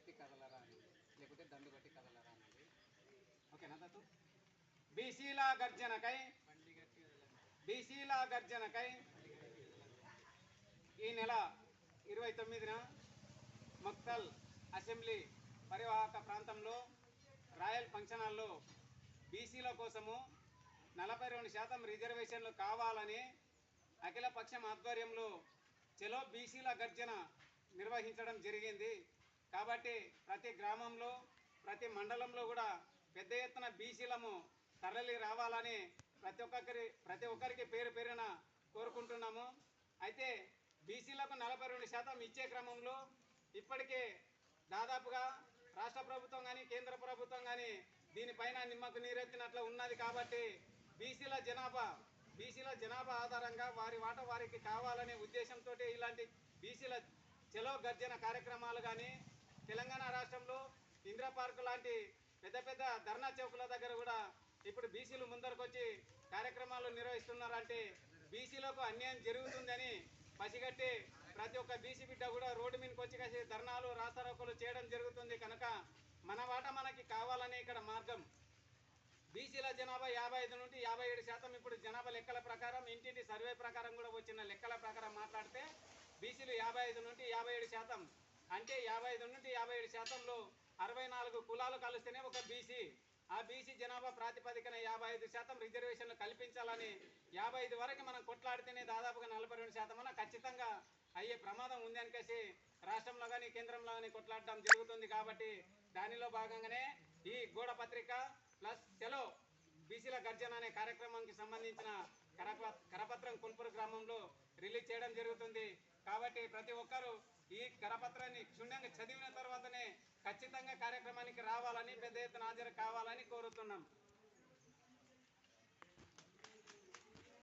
దండెత్తి కదలరా అని. దండు బట్టి కదలరా అనేది ఓకేనా దత్తు బీసీల గర్జనకై బీసీల గర్జనకై ఈ నెల ఇరవై తొమ్మిదిన మక్తల్ అసెంబ్లీ పరివాహక ప్రాంతంలో రాయల్ ఫంక్షన్ హాల్లో బీసీల కోసము నలభై రెండు శాతం రిజర్వేషన్లు కావాలని అఖిల పక్షం ఆధ్వర్యంలో చెలో బీసీల గర్జన నిర్వహించడం జరిగింది. కాబట్టి ప్రతి గ్రామంలో ప్రతి మండలంలో కూడా పెద్ద ఎత్తున బీసీలము తరలి రావాలని ప్రతి ఒక్కరి ప్రతి ఒక్కరికి పేరు పేరున కోరుకుంటున్నాము. అయితే బీసీలకు నలభై రెండు శాతం ఇచ్చే క్రమంలో ఇప్పటికే దాదాపుగా రాష్ట్ర ప్రభుత్వం కానీ కేంద్ర ప్రభుత్వం కానీ దీనిపైన నిమ్మకు నీరెత్తినట్లు ఉన్నది కాబట్టి బీసీల జనాభా బీసీల జనాభా ఆధారంగా వారి వాట వారికి కావాలనే ఉద్దేశంతో ఇలాంటి బీసీల చెలో గర్జన కార్యక్రమాలు కానీ నగరంలో ఇందిరా పార్క్ లాంటి పెద్ద పెద్ద ధర్నా చౌకుల దగ్గర కూడా ఇప్పుడు బీసీలు ముందరకు వచ్చి కార్యక్రమాలు నిర్వహిస్తున్నారంటే బీసీలకు అన్యాయం జరుగుతుందని పసిగట్టి ప్రతి ఒక్క బీసీ బిడ్డ కూడా రోడ్డు మీదకి వచ్చి కలిసి ధర్నాలు రాస్తారోకలు చేయడం జరుగుతుంది కనుక మన వాట మనకి కావాలనే ఇక్కడ మార్గం. బీసీల జనాభా యాభై ఐదు నుండి యాభై ఏడు శాతం ఇప్పుడు జనాభా లెక్కల ప్రకారం ఇంటింటి సర్వే ప్రకారం కూడా వచ్చిన లెక్కల ప్రకారం మాట్లాడితే బీసీలు యాభై ఐదు నుండి యాభై ఏడు శాతం అంటే యాభై ఐదు నుండి యాభై ఏడు శాతంలో అరవై నాలుగు కులాలు కలిస్తేనే ఒక బీసీ. ఆ బీసీ జనాభా ప్రాతిపదికన యాభై ఐదు శాతం రిజర్వేషన్లు కల్పించాలని యాభై ఐదు వరకు మనం కొట్లాడితేనే దాదాపుగా నలభై రెండు శాతం ఖచ్చితంగా అయ్యే ప్రమాదం ఉంది అనికేసి రాష్ట్రంలో కానీ కేంద్రంలో కానీ కొట్లాడడం జరుగుతుంది కాబట్టి దానిలో భాగంగానే ఈ గోడ పత్రిక ప్లస్ సెలో బీసీల గర్జన అనే కార్యక్రమానికి సంబంధించిన కరపత్రం కుల్పూరు గ్రామంలో రిలీజ్ చేయడం జరుగుతుంది. కాబట్టి ప్రతి ఒక్కరూ ఈ కరపత్రాన్ని క్షుణ్ణంగా చదివిన తర్వాతనే ఖచ్చితంగా కార్యక్రమానికి రావాలని పెద్ద ఎత్తున హాజరు కావాలని కోరుతున్నాం.